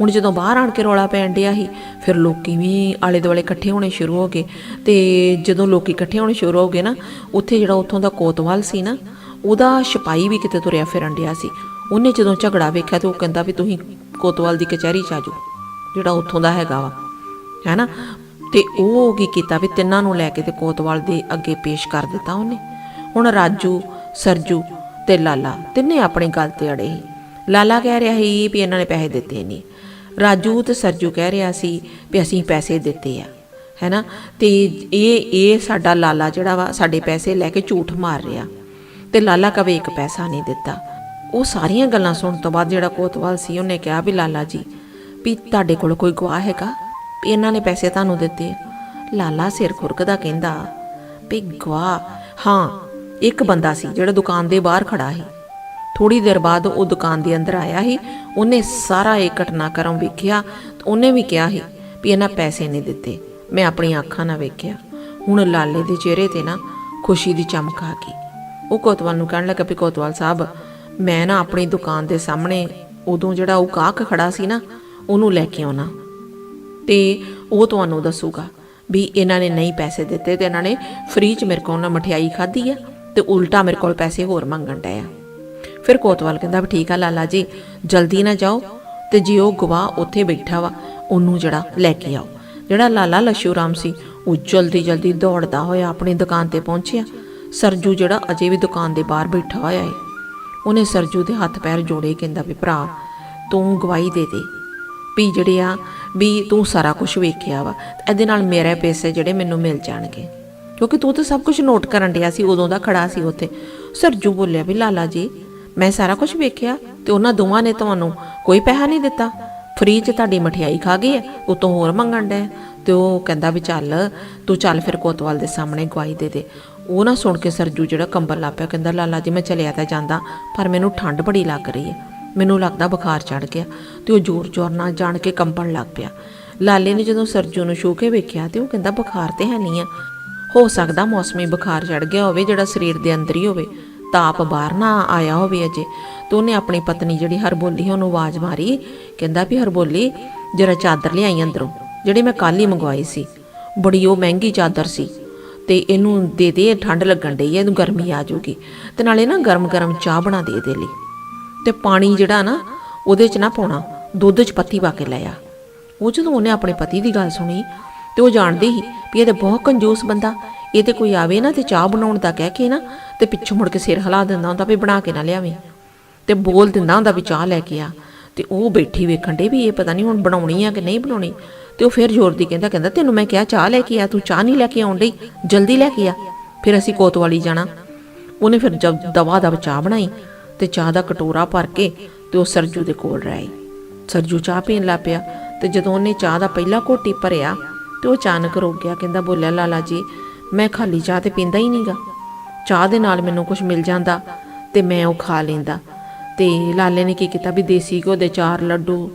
ਹੁਣ ਜਦੋਂ ਬਾਹਰ ਆਣ ਕੇ ਰੌਲਾ ਪੈਣ ਡਿਆ ਸੀ, ਫਿਰ ਲੋਕੀ ਵੀ ਆਲੇ ਦੁਆਲੇ ਇਕੱਠੇ ਹੋਣੇ ਸ਼ੁਰੂ ਹੋ ਗਏ। ਤੇ ਜਦੋਂ ਲੋਕੀ ਇਕੱਠੇ ਹੋਣੇ ਸ਼ੁਰੂ ਹੋ ਗਏ ਨਾ, ਉੱਥੇ ਜਿਹੜਾ ਉੱਥੋਂ ਦਾ ਕੋਤਵਾਲ ਸੀ ਨਾ, ਉਹਦਾ ਸਿਪਾਹੀ ਵੀ ਕਿਤੇ ਤੁਰਿਆ ਫਿਰਨ ਡਿਆ ਸੀ। ਉਹਨੇ ਜਦੋਂ ਝਗੜਾ ਵੇਖਿਆ ਤੇ ਉਹ ਕਹਿੰਦਾ ਵੀ ਤੁਸੀਂ ਕੋਤਵਾਲ ਦੀ ਕਚਹਿਰੀ ਚ ਆ ਜਾਓ, ਜਿਹੜਾ ਉੱਥੋਂ ਦਾ ਹੈਗਾ ਵਾ। ਹੈਨਾ? ਤੇ ਉਹ ਕੀ ਕੀਤਾ ਵੀ ਤਿੰਨਾਂ ਨੂੰ ਲੈ ਕੇ ਤੇ ਕੋਤਵਾਲ ਦੇ ਅੱਗੇ ਪੇਸ਼ ਕਰ ਦਿੱਤਾ ਉਹਨੇ। ਹੁਣ ਰਾਜੂ, ਸਰਜੂ ਤੇ ਲਾਲਾ ਤਿੰਨੇ ਆਪਣੀ ਗੱਲ ਤੇ ਅੜੇ ਸੀ। ਲਾਲਾ ਕਹਿ ਰਿਹਾ ਸੀ ਵੀ ਇਹਨਾਂ ਨੇ ਪੈਸੇ ਦਿੱਤੇ ਨਹੀਂ। ਰਾਜੂ ਤੇ ਸਰਜੂ ਕਹਿ ਰਿਹਾ ਸੀ ਵੀ ਅਸੀਂ ਪੈਸੇ ਦਿੱਤੇ ਆ, ਹੈਨਾ? ਤੇ ਇਹ ਇਹ ਸਾਡਾ ਲਾਲਾ ਜਿਹੜਾ ਵਾ ਸਾਡੇ ਪੈਸੇ ਲੈ ਕੇ ਝੂਠ ਮਾਰ ਰਿਹਾ। ਤੇ ਲਾਲਾ ਕਵੇ ਇੱਕ ਪੈਸਾ ਨਹੀਂ ਦਿੱਤਾ। ਉਹ ਸਾਰੀਆਂ ਗੱਲਾਂ ਸੁਣਨ ਤੋਂ ਬਾਅਦ ਜਿਹੜਾ ਕੋਤਵਾਲ ਸੀ ਉਹਨੇ ਕਿਹਾ ਵੀ ਲਾਲਾ ਜੀ, ਵੀ ਤੁਹਾਡੇ ਕੋਲ ਕੋਈ ਗਵਾਹ ਹੈਗਾ? ਵੀ ਇਹਨਾਂ ਨੇ ਪੈਸੇ ਤੁਹਾਨੂੰ ਦਿੱਤੇ। ਲਾਲਾ ਸਿਰ ਖੁਰਕਦਾ ਕਹਿੰਦਾ, ਵੀ ਗਵਾਹ, ਹਾਂ, ਇੱਕ ਬੰਦਾ ਸੀ ਜਿਹੜਾ ਦੁਕਾਨ ਦੇ ਬਾਹਰ ਖੜਾ ਸੀ। ਥੋੜੀ ਦੇਰ ਬਾਅਦ ਉਹ ਦੁਕਾਨ ਦੇ ਅੰਦਰ ਆਇਆ ਸੀ। ਉਹਨੇ ਸਾਰਾ ਇਹ ਘਟਨਾਕ੍ਰਮ ਵੇਖਿਆ ਉਹਨੇ ਵੀ ਕਿਹਾ ਸੀ ਵੀ ਇਹਨਾਂ ਪੈਸੇ ਨਹੀਂ ਦਿੱਤੇ। ਮੈਂ ਆਪਣੀਆਂ ਅੱਖਾਂ ਨਾਲ ਵੇਖਿਆ। ਹੁਣ ਲਾਲੇ ਦੇ ਚਿਹਰੇ ਤੇ ਨਾ ਖੁਸ਼ੀ ਦੀ ਚਮਕ ਆ ਗਈ। ਉਹ ਕੋਤਵਾਲ ਨੂੰ ਕਹਿਣ ਲੱਗਾ ਵੀ ਕੋਤਵਾਲ ਸਾਹਿਬ, ਮੈਂ ਨਾ ਆਪਣੀ ਦੁਕਾਨ ਦੇ ਸਾਹਮਣੇ ਉਦੋਂ ਜਿਹੜਾ ਉਹ ਗਾਹਕ ਖੜਾ ਸੀ ਨਾ, ਉਹਨੂੰ ਲੈ ਕੇ ਆਉਣਾ। ਤੇ ਉਹ ਤੁਹਾਨੂੰ ਦੱਸੂਗਾ ਵੀ ਇਹਨਾਂ ਨੇ ਨਹੀਂ ਪੈਸੇ ਦਿੱਤੇ ਤੇ ਇਹਨਾਂ ਨੇ ਫ੍ਰੀ ਚ ਮੇਰੇ ਕੋਲ ਨਾ ਮਠਿਆਈ ਖਾਧੀ ਆ ਤੇ ਉਲਟਾ ਮੇਰੇ ਕੋਲ ਪੈਸੇ ਹੋਰ ਮੰਗਣ ਡਏ ਆ। ਫਿਰ ਕੋਤਵਾਲ ਕਹਿੰਦਾ ਵੀ ਠੀਕ ਆ ਲਾਲਾ ਜੀ, ਜਲਦੀ ਨਾ ਜਾਓ ਤੇ ਜੇ ਉਹ ਗਵਾਹ ਉੱਥੇ ਬੈਠਾ ਵਾ, ਉਹਨੂੰ ਜਿਹੜਾ ਲੈ ਕੇ ਆਓ। ਜਿਹੜਾ ਲਾਲਾ ਲਸ਼ੂ ਸੀ, ਉਹ ਜਲਦੀ ਜਲਦੀ ਦੌੜਦਾ ਹੋਇਆ ਆਪਣੀ ਦੁਕਾਨ ਤੇ ਪਹੁੰਚਿਆ। ਸਰਜੂ ਜਿਹੜਾ ਅਜੇ ਵੀ ਦੁਕਾਨ ਦੇ ਬਾਹਰ ਬੈਠਾ ਹੋਇਆ ਹੈ ਉਹਨੇ ਸਰਜੂ ਦੇ ਹੱਥ ਪੈਰ ਜੋੜੇ, ਕਹਿੰਦਾ ਵੀ ਭਰਾ, ਤੂੰ ਗਵਾਹੀ ਦੇ ਦੇ। ਵੀ ਜਿਹੜੇ ਆ, ਵੀ ਤੂੰ ਸਾਰਾ ਕੁਝ ਵੇਖਿਆ ਵਾ, ਇਹਦੇ ਨਾਲ ਮੇਰੇ ਪੈਸੇ ਜਿਹੜੇ ਮੈਨੂੰ ਮਿਲ ਜਾਣਗੇ। ਕਿਉਂਕਿ ਤੂੰ ਤਾਂ ਸਭ ਕੁਝ ਨੋਟ ਕਰਨ ਡਿਆ ਸੀ, ਉਦੋਂ ਦਾ ਖੜਾ ਸੀ ਉੱਥੇ। ਸਰਜੂ ਬੋਲਿਆ ਵੀ, ਲਾਲਾ ਜੀ, ਮੈਂ ਸਾਰਾ ਕੁਝ ਵੇਖਿਆ ਤੇ ਉਹਨਾਂ ਦੋਵਾਂ ਨੇ ਤੁਹਾਨੂੰ ਕੋਈ ਪੈਸਾ ਨਹੀਂ ਦਿੱਤਾ। ਫ੍ਰੀ ਚ ਤੁਹਾਡੀ ਮਠਿਆਈ ਖਾ ਗਈ ਹੈ ਤੋਂ ਹੋਰ ਮੰਗਣ ਡਿਆ ਤੇ ਉਹ ਕਹਿੰਦਾ ਵੀ, ਚੱਲ, ਤੂੰ ਚੱਲ ਫਿਰ ਕੋਤਵਾਲ ਦੇ ਸਾਹਮਣੇ ਗਵਾਹੀ ਦੇ ਦੇ। ਉਹ ਨਾ ਸੁਣ ਕੇ ਸਰਜੂ ਜਿਹੜਾ ਕੰਬਲ ਲੱਗ ਪਿਆ ਕਹਿੰਦਾ, ਲਾਲਾ ਜੀ, ਮੈਂ ਚਲਿਆ ਤਾਂ ਜਾਂਦਾ, ਪਰ ਮੈਨੂੰ ਠੰਡ ਬੜੀ ਲੱਗ ਰਹੀ ਹੈ। ਮੈਨੂੰ ਲੱਗਦਾ ਬੁਖਾਰ ਚੜ ਗਿਆ ਤੇ ਉਹ ਜ਼ੋਰ-ਜ਼ੋਰ ਨਾਲ ਜਾਣ ਕੇ ਕੰਬਣ ਲੱਗ ਪਿਆ। ਲਾਲੇ ਨੇ ਜਦੋਂ ਸਰਜੂ ਨੂੰ ਛੂ ਕੇ ਵੇਖਿਆ ਤੇ ਉਹ ਕਹਿੰਦਾ, ਬੁਖਾਰ ਤੇ ਹੈ ਨਹੀਂ ਆ। ਹੋ ਸਕਦਾ ਮੌਸਮੀ ਬੁਖਾਰ ਚੜ ਗਿਆ ਹੋਵੇ, ਜਿਹੜਾ ਸਰੀਰ ਦੇ ਅੰਦਰ ਹੀ ਹੋਵੇ। ਤਾਪ ਬਾਹਰ ਨਾ ਆਇਆ ਹੋਵੇ ਅਜੇ। ਤੇ ਉਹਨੇ ਆਪਣੀ ਪਤਨੀ ਜਿਹੜੀ ਹਰਬੋਲੀ ਉਹਨੂੰ ਆਵਾਜ਼ ਮਾਰੀ, ਕਹਿੰਦਾ ਵੀ, ਹਰਬੋਲੀ, ਜਰਾ ਚਾਦਰ ਲਿਆਈ ਅੰਦਰੋਂ, ਜਿਹੜੀ ਮੈਂ ਕੱਲ ਹੀ ਮੰਗਵਾਈ ਸੀ। ਬੜੀ ਉਹ ਮਹਿੰਗੀ ਚਾਦਰ ਸੀ ਤੇ ਇਹਨੂੰ ਦੇ ਦੇ ਠੰਡ ਲੱਗਣ ਡਈ ਹੈ, ਇਹਨੂੰ ਗਰਮੀ ਆ ਜਾਊਗੀ। ਤੇ ਨਾਲੇ ਨਾ ਗਰਮ-ਗਰਮ ਚਾਹ ਬਣਾ ਦੇ ਦੇ ਲਈ। ਤੇ ਪਾਣੀ ਜਿਹੜਾ ਨਾ ਉਹਦੇ 'ਚ ਨਾ ਪਾਉਣਾ, ਦੁੱਧ 'ਚ ਪੱਤੀ ਪਾ ਕੇ ਲਿਆ ਉਹ ਜਦੋਂ ਉਹਨੇ ਆਪਣੇ ਪਤੀ ਦੀ ਗੱਲ ਸੁਣੀ ਤੇ ਉਹ ਜਾਣਦੀ ਸੀ ਵੀ ਇਹ ਤੇ ਬਹੁਤ ਕੰਜੂਸ ਬੰਦਾ, ਇਹ ਤੇ ਕੋਈ ਆਵੇ ਨਾ ਤੇ ਚਾਹ ਬਣਾਉਣ ਦਾ ਕਹਿ ਕੇ ਨਾ ਤੇ ਪਿੱਛੋਂ ਮੁੜ ਕੇ ਸਿਰ ਹਿਲਾ ਦਿੰਦਾ ਹੁੰਦਾ ਵੀ ਬਣਾ ਕੇ ਨਾ ਲਿਆਵੇਂ ਤੇ ਬੋਲ ਦਿੰਦਾ ਹੁੰਦਾ ਵੀ ਚਾਹ ਲੈ ਕੇ ਆ। ਤੇ ਉਹ ਬੈਠੀ ਵੇਖਣ ਦੇ ਵੀ ਇਹ ਪਤਾ ਨਹੀਂ ਹੁਣ ਬਣਾਉਣੀ ਆ ਕਿ ਨਹੀਂ ਬਣਾਉਣੀ। ਤੇ ਉਹ ਫਿਰ ਜ਼ੋਰ ਦੀ ਕਹਿੰਦਾ ਕਹਿੰਦਾ ਤੈਨੂੰ ਮੈਂ ਕਿਹਾ ਚਾਹ ਲੈ ਕੇ ਆ, ਤੂੰ ਚਾਹ ਨਹੀਂ ਲੈ ਕੇ ਆਉਣ ਡਈ, ਜਲਦੀ ਲੈ ਕੇ ਆ। ਫਿਰ ਅਸੀਂ ਕੋਤਵਾਲੀ ਜਾਣਾ। ਉਹਨੇ ਫਿਰ ਜਦ ਦਵਾ ਦਵ ਚਾਹ ਬਣਾਈ। ਤੇ ਚਾਹ ਦਾ ਕਟੋਰਾ ਭਰ ਕੇ ਤੇ ਉਹ ਸਰਜੂ ਦੇ ਕੋਲ ਰਹਿ ਸਰਜੂ ਚਾਹ ਪੀਣ ਲੱਗ ਪਿਆ ਤੇ ਜਦੋਂ ਉਹਨੇ ਚਾਹ ਦਾ ਪਹਿਲਾ ਘੋਟੀ ਭਰਿਆ ਤੇ ਉਹ ਅਚਾਨਕ ਰੁਕ ਗਿਆ, ਕਹਿੰਦਾ, ਬੋਲਿਆ, ਲਾਲਾ ਜੀ, ਮੈਂ ਖਾਲੀ ਚਾਹ ਤੇ ਪੀਂਦਾ ਹੀ ਨਹੀਂਗਾ। ਚਾਹ ਦੇ ਨਾਲ ਮੈਨੂੰ ਕੁਝ ਮਿਲ ਜਾਂਦਾ ਤੇ ਮੈਂ ਉਹ ਖਾ ਲੈਂਦਾ। ਤੇ ਲਾਲੇ ਨੇ ਕੀ ਕੀਤਾ ਵੀ ਦੇਸੀ ਘਿਓ ਦੇ ਚਾਰ ਲੱਡੂ,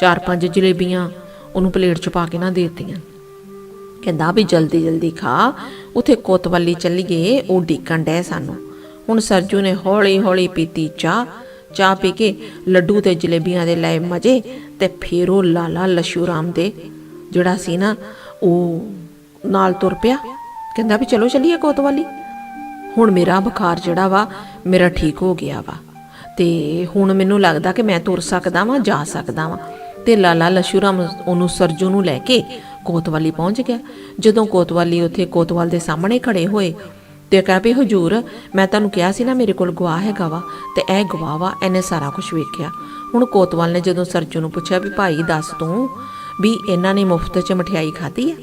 ਚਾਰ ਪੰਜ ਜਲੇਬੀਆਂ ਉਹਨੂੰ ਪਲੇਟ 'ਚ ਪਾ ਕੇ ਨਾ ਦੇ ਦਿੱਤੀਆਂ। ਕਹਿੰਦਾ ਵੀ ਜਲਦੀ ਜਲਦੀ ਖਾ, ਉਥੇ ਕੋਤਵਾਲੀ ਚੱਲੀਏ ਉਹ ਡੀਕਣ ਡੈ ਸਾਨੂੰ। ਹੁਣ ਸਰਜੂ ਨੇ ਹੌਲੀ ਹੌਲੀ ਪੀਤੀ ਚਾਹ। ਚਾਹ ਪੀ ਕੇ ਲੱਡੂ ਤੇ ਜਲੇਬੀਆਂ ਦੇ ਲਏ ਮਜੇ ਤੇ ਫਿਰ ਉਹ ਲਾਲਾ ਲਸ਼ੂਰਾਮ ਦੇ, ਜਿਹੜਾ ਸੀ ਨਾ, ਉਹ ਨਾਲ ਤੁਰ ਪਿਆ। ਕਹਿੰਦਾ ਵੀ ਚਲੋ ਚੱਲੀਏ ਕੋਤਵਾਲੀ। ਹੁਣ ਮੇਰਾ ਬੁਖਾਰ ਜਿਹੜਾ ਵਾ, ਮੇਰਾ ਠੀਕ ਹੋ ਗਿਆ ਵਾ। ਤੇ ਹੁਣ ਮੈਨੂੰ ਲੱਗਦਾ ਕਿ ਮੈਂ ਤੁਰ ਸਕਦਾ ਵਾਂ, ਜਾ ਸਕਦਾ ਵਾਂ। ਤੇ ਲਾਲਾ ਲਸ਼ੂਰਾਮ ਉਹਨੂੰ ਸਰਜੂ ਨੂੰ ਲੈ ਕੇ ਕੋਤਵਾਲੀ ਪਹੁੰਚ ਗਿਆ। ਜਦੋਂ ਕੋਤਵਾਲੀ ਉੱਥੇ ਕੋਤਵਾਲ ਦੇ ਸਾਹਮਣੇ ਖੜੇ ਹੋਏ ਤੇ ਕਹਾਂ ਵੀ, ਹਜੂਰ, ਮੈਂ ਤੁਹਾਨੂੰ ਕਿਹਾ ਸੀ ਨਾ, ਮੇਰੇ ਕੋਲ ਗਵਾਹ ਹੈਗਾ ਵਾ ਤੇ ਇਹ ਗਵਾਹ ਵਾ, ਇਹਨੇ ਸਾਰਾ ਕੁਝ ਵੇਖਿਆ। ਹੁਣ ਕੋਤਵਾਲ ਨੇ ਜਦੋਂ ਸਰਜੂ ਨੂੰ ਪੁੱਛਿਆ ਵੀ, ਭਾਈ, ਦੱਸ ਤੂੰ ਵੀ ਇਹਨਾਂ ਨੇ ਮੁਫਤ 'ਚ ਮਠਿਆਈ ਖਾਧੀ ਹੈ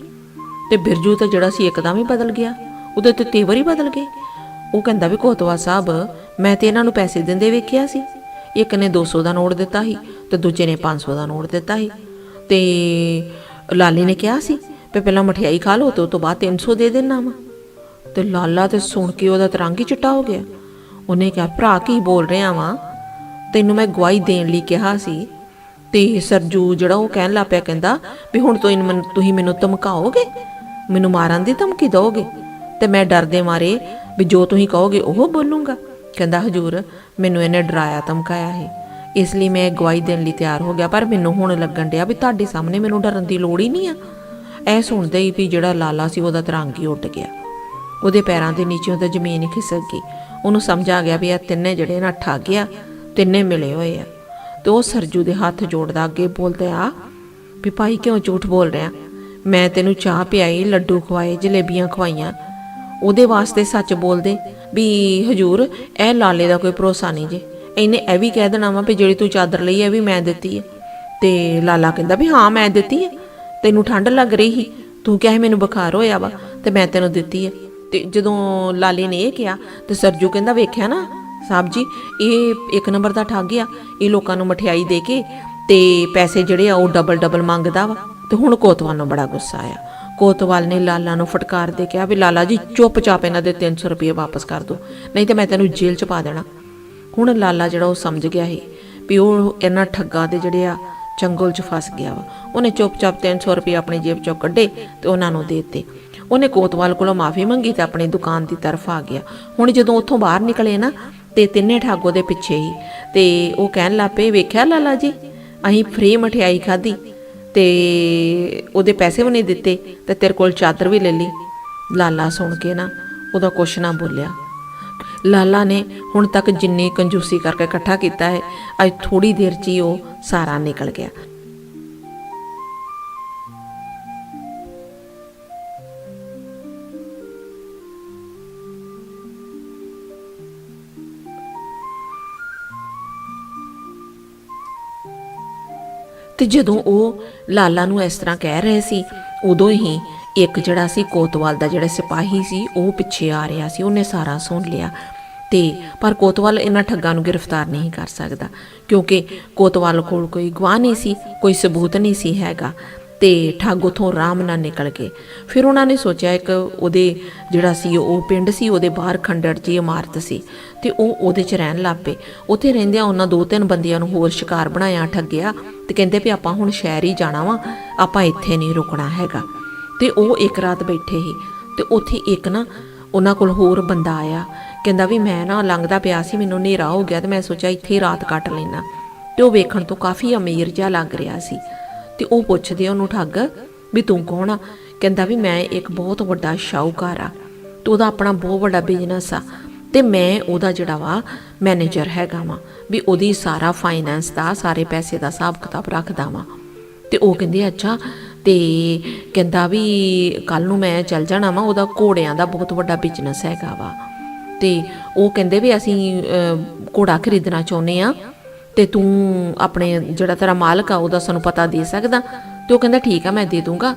ਤੇ ਬਿਰਜੂ ਤਾਂ ਜਿਹੜਾ ਸੀ ਇੱਕਦਮ ਹੀ ਬਦਲ ਗਿਆ। ਉਹਦੇ ਤੇ ਤੇਵਰ ਹੀ ਬਦਲ ਗਏ ਉਹ ਕਹਿੰਦਾ ਵੀ, ਕੋਤਵਾਲ ਸਾਹਿਬ, ਮੈਂ ਤੇ ਇਹਨਾਂ ਨੂੰ ਪੈਸੇ ਦਿੰਦੇ ਵੇਖਿਆ ਸੀ। ਇੱਕ ਨੇ 200 ਦਾ ਨੋਟ ਦਿੱਤਾ ਸੀ ਤੇ ਦੂਜੇ ਨੇ 500 ਦਾ ਨੋਟ ਦਿੱਤਾ ਸੀ। ਤੇ ਲਾਲੀ ਨੇ ਕਿਹਾ ਸੀ ਵੀ, ਪਹਿਲਾਂ ਮਠਿਆਈ ਖਾ ਲਓ ਤੇ ਉਸ ਤੋਂ ਬਾਅਦ 300 ਦੇ ਦੇਣਾ ਵਾ। ਤੇ ਲਾਲਾ ਤੇ ਸੁਣ ਕੇ ਉਹਦਾ ਤਰੰਗ ਹੀ ਚਿੱਟਾ ਹੋ ਗਿਆ। ਉਹਨੇ ਕਿਹਾ, ਭਰਾ, ਕੀ ਬੋਲ ਰਿਹਾ ਵਾਂ? ਤੈਨੂੰ ਮੈਂ ਗਵਾਹੀ ਦੇਣ ਲਈ ਕਿਹਾ ਸੀ। ਤੇ ਸਰਜੂ ਜਿਹੜਾ ਉਹ ਕਹਿਣ ਲੱਗ ਪਿਆ ਕਹਿੰਦਾ, ਵੀ ਹੁਣ ਤੋਂ ਤੁਸੀਂ ਮੈਨੂੰ ਧਮਕਾਓਗੇ? ਮੈਨੂੰ ਮਾਰਨ ਦੀ ਧਮਕੀ ਦਿਓਗੇ? ਤੇ ਮੈਂ ਡਰਦੇ ਮਾਰੇ ਵੀ ਜੋ ਤੁਸੀਂ ਕਹੋਗੇ ਉਹ ਬੋਲੂੰਗਾ। ਕਹਿੰਦਾ, ਹਜੂਰ, ਮੈਨੂੰ ਇਹਨੇ ਡਰਾਇਆ, ਧਮਕਾਇਆ ਹੈ ਇਸ ਲਈ ਮੈਂ ਗਵਾਹੀ ਦੇਣ ਲਈ ਤਿਆਰ ਹੋ ਗਿਆ, ਪਰ ਮੈਨੂੰ ਹੁਣ ਲੱਗਣ ਡਿਆ ਵੀ ਤੁਹਾਡੇ ਸਾਹਮਣੇ ਮੈਨੂੰ ਡਰਨ ਦੀ ਲੋੜ ਹੀ ਨਹੀਂ ਆ। ਇਹ ਸੁਣਦੇ ਹੀ ਵੀ ਜਿਹੜਾ ਲਾਲਾ ਸੀ ਉਹਦਾ ਤਰੰਗ ਹੀ ਉੱਡ ਗਿਆ। ਉਹਦੇ ਪੈਰਾਂ ਦੇ ਨੀਚੇ ਉਹਦਾ ਜ਼ਮੀਨ ਹੀ ਖਿਸਕ ਗਈ। ਉਹਨੂੰ ਸਮਝ ਆ ਗਿਆ ਵੀ ਇਹ ਤਿੰਨੇ ਜਿਹੜੇ ਨਾ ਠੱਗ ਗਿਆ ਤਿੰਨੇ ਮਿਲੇ ਹੋਏ ਆ। ਤੇ ਉਹ ਸਰਜੂ ਦੇ ਹੱਥ ਜੋੜਦਾ ਅੱਗੇ ਬੋਲਦਾ, ਆ, ਵੀ ਭਾਈ ਕਿਉਂ ਝੂਠ ਬੋਲ ਰਿਹਾ? ਮੈਂ ਤੈਨੂੰ ਚਾਹ ਪਿਆਈ, ਲੱਡੂ ਖਵਾਏ, ਜਲੇਬੀਆਂ ਖਵਾਈਆਂ। ਉਹਦੇ ਵਾਸਤੇ ਸੱਚ ਬੋਲਦੇ ਵੀ ਹਜੂਰ, ਇਹ ਲਾਲੇ ਦਾ ਕੋਈ ਭਰੋਸਾ ਨਹੀਂ ਜੇ। ਇਹਨੇ ਇਹ ਵੀ ਕਹਿ ਦੇਣਾ ਵਾ ਵੀ ਜਿਹੜੀ ਤੂੰ ਚਾਦਰ ਲਈ ਹੈ ਵੀ ਮੈਂ ਦਿੱਤੀ ਹੈ ਤੇ ਲਾਲਾ ਕਹਿੰਦਾ ਵੀ ਹਾਂ, ਮੈਂ ਦਿੱਤੀ ਹੈ ਤੈਨੂੰ ਠੰਡ ਲੱਗ ਰਹੀ ਸੀ। ਤੂੰ ਕਿਹਾ ਮੈਨੂੰ ਬੁਖਾਰ ਹੋਇਆ ਵਾ, ਤੇ ਮੈਂ ਤੈਨੂੰ ਦਿੱਤੀ ਹੈ ਤੇ ਜਦੋਂ ਲਾਲੇ ਨੇ ਇਹ ਕਿਹਾ ਤੇ ਸਰਜੂ ਕਹਿੰਦਾ ਵੇਖਿਆ ਨਾ ਸਾਹਿਬ ਜੀ, ਇਹ ਇੱਕ ਨੰਬਰ ਦਾ ਠੱਗ ਆ, ਇਹ ਲੋਕਾਂ ਨੂੰ ਮਠਿਆਈ ਦੇ ਕੇ ਤੇ ਪੈਸੇ ਜਿਹੜੇ ਆ ਉਹ ਡਬਲ ਡਬਲ ਮੰਗਦਾ ਵਾ ਤੇ ਹੁਣ ਕੋਤਵਾਲ ਨੂੰ ਬੜਾ ਗੁੱਸਾ ਆਇਆ। ਕੋਤਵਾਲ ਨੇ ਲਾਲਾ ਨੂੰ ਫਟਕਾਰ ਦੇ ਕਿਹਾ ਵੀ ਲਾਲਾ ਜੀ, ਚੁੱਪਚਾਪ ਇਹਨਾਂ ਦੇ 300 ਰੁਪਏ ਵਾਪਸ ਕਰ ਦਿਓ, ਨਹੀਂ ਤੇ ਮੈਂ ਤੈਨੂੰ ਜੇਲ੍ਹ 'ਚ ਪਾ ਦੇਣਾ। ਹੁਣ ਲਾਲਾ ਜਿਹੜਾ ਉਹ ਸਮਝ ਗਿਆ ਸੀ ਵੀ ਉਹ ਇਹਨਾਂ ਠੱਗਾਂ ਦੇ ਜਿਹੜੇ ਆ ਚੰਗਲ 'ਚ ਫਸ ਗਿਆ ਵਾ, ਉਹਨੇ ਚੁੱਪਚਾਪ 300 ਰੁਪਏ ਆਪਣੀ ਜੇਬ 'ਚੋਂ ਕੱਢੇ ਤੇ ਉਹਨਾਂ ਨੂੰ ਦੇ ਦਿੱਤੇ। ਉਹਨੇ ਕੋਤਵਾਲ ਕੋਲੋਂ ਮਾਫੀ ਮੰਗੀ ਤੇ ਆਪਣੀ ਦੁਕਾਨ ਦੀ ਤਰਫ ਆ ਗਿਆ। ਹੁਣ ਜਦੋਂ ਉੱਥੋਂ ਬਾਹਰ ਨਿਕਲੇ ਨਾ ਤੇ ਤਿੰਨੇ ਠਾਗੋ ਦੇ ਪਿੱਛੇ ਹੀ ਤੇ ਉਹ ਕਹਿਣ ਲੱਪੇ ਵੇਖਿਆ ਲਾਲਾ ਜੀ, ਅਸੀਂ ਫ੍ਰੀ ਮਠਿਆਈ ਖਾਧੀ ਤੇ ਉਹਦੇ ਪੈਸੇ ਵੀ ਨਹੀਂ ਦਿੱਤੇ ਤੇ ਤੇਰੇ ਕੋਲ ਚਾਦਰ ਵੀ ਲੈ ਲਈ। ਲਾਲਾ ਸੁਣ ਕੇ ਨਾ ਉਹਦਾ ਕੁਛ ਨਾ ਬੋਲਿਆ। ਲਾਲਾ ਨੇ ਹੁਣ ਤੱਕ ਜਿੰਨੀ ਕੰਜੂਸੀ ਕਰਕੇ ਇਕੱਠਾ ਕੀਤਾ ਹੈ, ਅੱਜ ਥੋੜੀ ਦੇਰ 'ਚ ਹੀ ਉਹ ਸਾਰਾ ਨਿਕਲ ਗਿਆ। ਤੇ ਜਦੋਂ ਉਹ ਲਾਲਾ ਨੂੰ ਇਸ ਤਰ੍ਹਾਂ ਕਹਿ ਰਹੇ ਸੀ, ਉਦੋਂ ਹੀ ਇੱਕ ਜਿਹੜਾ ਸੀ ਕੋਤਵਾਲ ਦਾ ਜਿਹੜਾ ਸਿਪਾਹੀ ਸੀ, ਉਹ ਪਿੱਛੇ ਆ ਰਿਹਾ ਸੀ, ਉਹਨੇ ਸਾਰਾ ਸੁਣ ਲਿਆ। ਤੇ ਪਰ ਕੋਤਵਾਲ ਇਹਨਾਂ ਠੱਗਾਂ ਨੂੰ ਗ੍ਰਿਫਤਾਰ ਨਹੀਂ ਕਰ ਸਕਦਾ, ਕਿਉਂਕਿ ਕੋਤਵਾਲ ਕੋਲ ਕੋਈ ਗਵਾਹ ਨਹੀਂ ਸੀ, ਕੋਈ ਸਬੂਤ ਨਹੀਂ ਸੀ ਹੈਗਾ। ਤੇ ਠੱਗ ਉਥੋਂ ਆਰਾਮ ਨਾਲ ਨਿਕਲ ਗਏ। ਫਿਰ ਉਹਨਾਂ ਨੇ ਸੋਚਿਆ ਇੱਕ ਉਹਦੇ ਜਿਹੜਾ ਸੀ, ਉਹ ਪਿੰਡ ਸੀ, ਉਹਦੇ ਬਾਹਰ ਖੰਡਰ ਜੀ ਇਮਾਰਤ ਸੀ ਤੇ ਉਹ ਉਹਦੇ 'ਚ ਰਹਿਣ ਲੱਗ ਪਏ। ਉੱਥੇ ਰਹਿੰਦਿਆਂ ਉਹਨਾਂ ਦੋ ਤਿੰਨ ਬੰਦਿਆਂ ਨੂੰ ਹੋਰ ਸ਼ਿਕਾਰ ਬਣਾਇਆ, ਠੱਗਿਆ ਤੇ ਕਹਿੰਦੇ ਵੀ ਆਪਾਂ ਹੁਣ ਸ਼ਹਿਰ ਹੀ ਜਾਣਾ ਵਾ, ਆਪਾਂ ਇੱਥੇ ਨਹੀਂ ਰੁਕਣਾ ਹੈਗਾ। ਤੇ ਉਹ ਇੱਕ ਰਾਤ ਬੈਠੇ ਸੀ ਤੇ ਉੱਥੇ ਇੱਕ ਨਾ ਉਹਨਾਂ ਕੋਲ ਹੋਰ ਬੰਦਾ ਆਇਆ। ਕਹਿੰਦਾ ਵੀ ਮੈਂ ਨਾ ਲੰਘਦਾ ਪਿਆ ਸੀ, ਮੈਨੂੰ ਹਨੇਰਾ ਹੋ ਗਿਆ ਤੇ ਮੈਂ ਸੋਚਿਆ ਇੱਥੇ ਹੀ ਰਾਤ ਕੱਟ ਲੈਣਾ ਤੇ ਉਹ ਵੇਖਣ ਤੋਂ ਕਾਫੀ ਅਮੀਰ ਜਿਹਾ ਲੱਗ ਰਿਹਾ ਸੀ। ਤੇ ਉਹ ਪੁੱਛਦੇ ਉਹਨੂੰ ਠੱਗ ਵੀ ਤੂੰ ਕੌਣ ਆ? ਕਹਿੰਦਾ ਵੀ ਮੈਂ ਇੱਕ ਬਹੁਤ ਵੱਡਾ ਸ਼ਾਹੂਕਾਰ ਆ। ਤੇ ਉਹਦਾ ਆਪਣਾ ਬਹੁਤ ਵੱਡਾ ਬਿਜ਼ਨਸ ਆ। ਤੇ ਮੈਂ ਉਹਦਾ ਜਿਹੜਾ ਵਾ ਮੈਨੇਜਰ ਹੈਗਾ ਵਾ, ਵੀ ਉਹਦੀ ਸਾਰਾ ਫਾਈਨੈਂਸ ਦਾ, ਸਾਰੇ ਪੈਸੇ ਦਾ ਹਿਸਾਬ ਕਿਤਾਬ ਰੱਖਦਾ ਵਾਂ। ਤੇ ਉਹ ਕਹਿੰਦੇ, ਅੱਛਾ, ਤੇ ਕਹਿੰਦਾ ਵੀ ਕੱਲ ਨੂੰ ਮੈਂ ਚੱਲ ਜਾਣਾ ਵਾ, ਉਹਦਾ ਘੋੜਿਆਂ ਦਾ ਬਹੁਤ ਵੱਡਾ ਬਿਜ਼ਨਸ ਹੈਗਾ ਵਾ। ਤੇ ਉਹ ਕਹਿੰਦੇ ਵੀ ਅਸੀਂ ਘੋੜਾ ਖਰੀਦਣਾ ਚਾਹੁੰਦੇ ਆ ਤੇ ਤੂੰ ਆਪਣੇ ਜਿਹੜਾ ਤੇਰਾ ਮਾਲਕ ਆ, ਉਹਦਾ ਸਾਨੂੰ ਪਤਾ ਦੇ ਸਕਦਾ। ਤੇ ਉਹ ਕਹਿੰਦਾ, ਠੀਕ ਆ, ਮੈਂ ਦੇ ਦੂੰਗਾ।